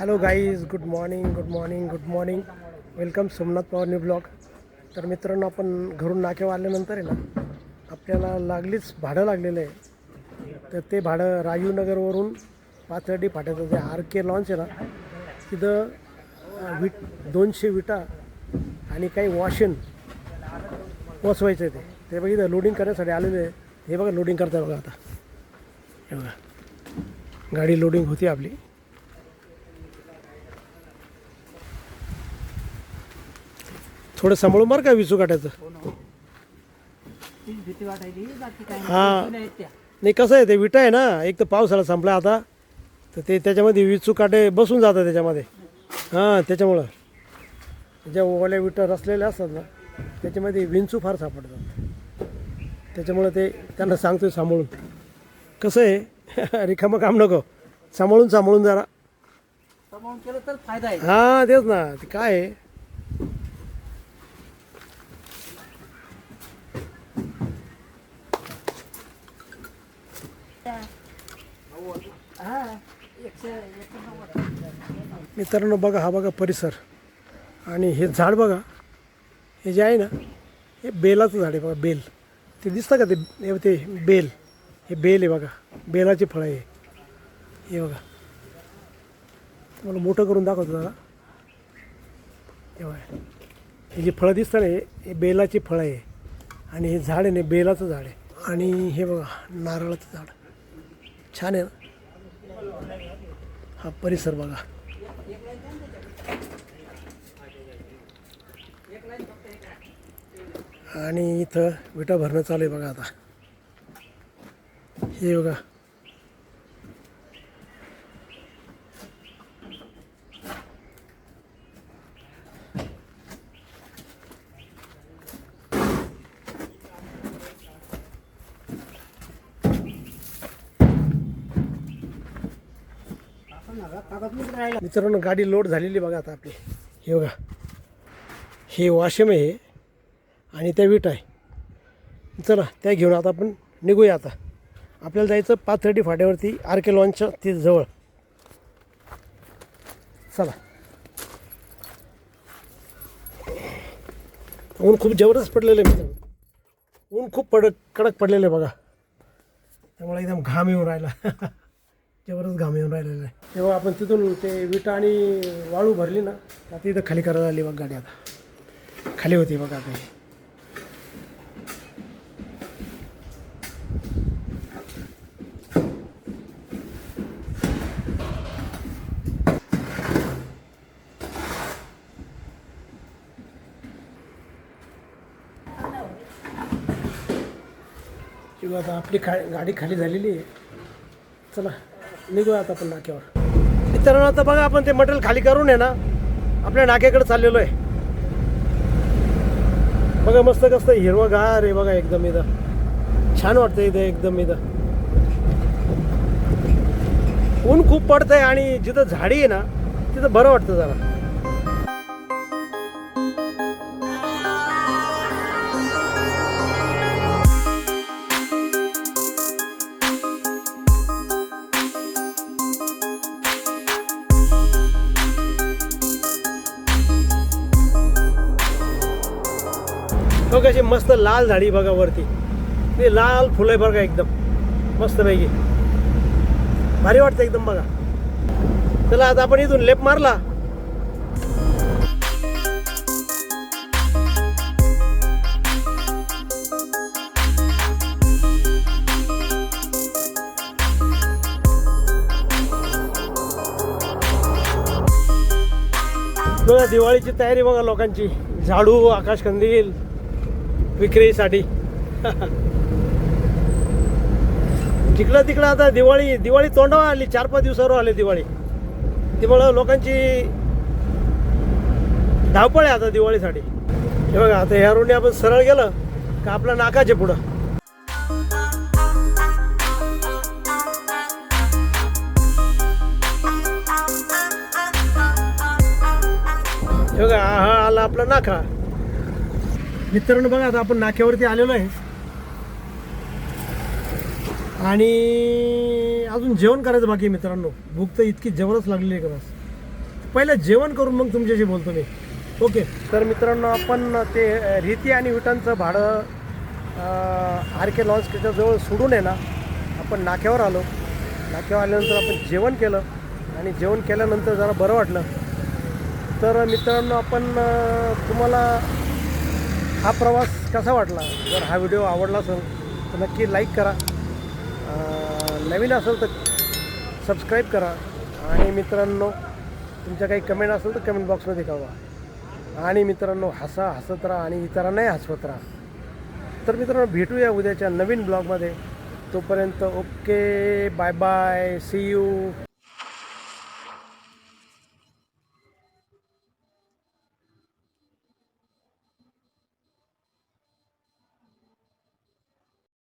Hello guys good morning good morning good morning welcome Somnath Pawar new blog तर मित्रांनो आपण घरून नाक्यावर आल्यानंतर आहे ना आपल्याला लागलीच भाडं लागलेलं आहे. तर ते भाडं राजीवनगरवरून पाथर्डी फाट्याचं जे आर के लॉन्च आहे ना तिथं विट दोनशे विटा आणि काही वॉशन पोचवायचं आहे ते. ते बघा इथं लोडिंग करण्यासाठी आलेले आहे. हे बघा लोडिंग करता बघा आता. हे बघा. गाडी लोडिंग होती आपली. थोडं सांभाळून मार का विसू काटायचं? तीच भीती वाटायची बाकी काय हा. नाही त्या. नाही कसं आहे ते विटा आहे ना एक तर पावसाळा संपला आता तर ते त्याच्यामध्ये विचू काटे बसून जातात त्याच्यामध्ये. हां त्याच्यामुळं. ज्या ओल्या विटा रचलेल्या असतात ना त्याच्यामध्ये विंचू फार सापडतात. त्याच्यामुळं ते त्यांना सांगतोय सांभाळून. कसं आहे? रिकामं काम नको. सांभाळून सांभाळून जरा. सांभाळून केलं तर फायदा आहे. हां तेच ना. ते काय आहे? मित्रांनो बघा हा बघा परिसर. आणि हे झाड बघा हे जे आहे ना हे बेलाचं झाड आहे बघा बेल. ते दिसतं का ते? ते बेल. हे बेल आहे बघा. बेलाचे फळं आहे. हे बघा. तुम्हाला मोठं करून दाखवतो जरा हे बघा. हे जे फळं दिसतं ना हे हे बेलाची फळं आहे. आणि हे झाड आहे ना बेलाचं झाड आहे. आणि हे बघा नारळाचं झाड. छान आहे ना? हा परिसर बघा. आणि इथं विटा भरणं चालू आहे बघा आता. हे बघा. मित्रांनो गाडी लोड झालेली बघा आता आपली. हे बघा. हे वाशिम आहे. आणि त्या विटा आहे. चला त्या घेऊन आता आपण निघूया आता. आपल्याला जायचं पाथर्डी फाट्यावरती आर के लॉन्चच्या ती जवळ. चला. ऊन खूप जबरदस्त पडलेलं आहे मित्र ऊन खूप पडक कडक पडलेलं आहे बघा. त्यामुळे एकदम घाम येऊन राहिला. जबरदस्त घाम येऊन राहिलेला आहे. तेव्हा आपण तिथून ते विटा आणि वाळू भरली ना आता इथं खाली करायला आली बघ गाडी आता. खाली होती बघा आता किंवा आता आपली खा गाडी खाली झालेली आहे. चला निघूया आता आपण नाक्यावर. मित्रांनो आता बघा आपण ते मटेरियल खाली करून आहे ना आपल्या नाक्याकडे चाललेलो आहे. बघा मस्त कसं हिरवंगार आहे बघा एकदम इथं. छान वाटतं इथं एकदम इथं. ऊन खूप पडतंय आणि जिथं झाडी आहे ना तिथं बरं वाटतं जरा. बघ अशी मस्त लाल झाडी बघा वरती. ते लाल फुलं आहे बघा एकदम. मस्त पैकी भारी वाटतं एकदम बघा. चला आता आपण इथून लेप मारला. बघा दिवाळीची तयारी बघा लोकांची. झाडू आकाश कंदील विक्रीसाठी. जिकडं तिकडं आता दिवाळी दिवाळी तोंडावर आली चार पाच दिवसावर आली दिवाळी. त्यामुळं लोकांची धावपळ आहे आता दिवाळीसाठी. हे बघा आता ह्या रोडने आपण सरळ गेलं का आपला नाकाचे पुढं. हे बघा हा हा आला आपला नाका. मित्रांनो बघा आता आपण नाक्यावरती आलेलो आहे. आणि अजून जेवण करायचं बाकी आहे मित्रांनो. भूक तर इतकी जेवणच लागलेली आहे कदाच पहिलं जेवण करून मग तुमच्याशी बोलतो मी. ओके तर मित्रांनो आपण ते अ, रीती आणि विटांचं भाडं आर के लॉन्सच्या जवळ सोडून आहे ना आपण नाक्यावर आलो. नाक्यावर आल्यानंतर आपण जेवण केलं. आणि जेवण केल्यानंतर जरा बरं वाटलं. तर मित्रांनो आपण तुम्हाला हा प्रवास कसा वाटला? जर हा व्हिडिओ आवडला असेल तर नक्की लाईक करा. नवीन असेल तर सबस्क्राईब करा. आणि मित्रांनो तुमच्या काही कमेंट असेल तर कमेंट बॉक्समध्ये कळवा. आणि मित्रांनो हसा हसत राहा आणि इतरांनाही हसवत राहा. तर मित्रांनो भेटूया उद्याच्या नवीन ब्लॉगमध्ये तोपर्यंत okay bye bye see you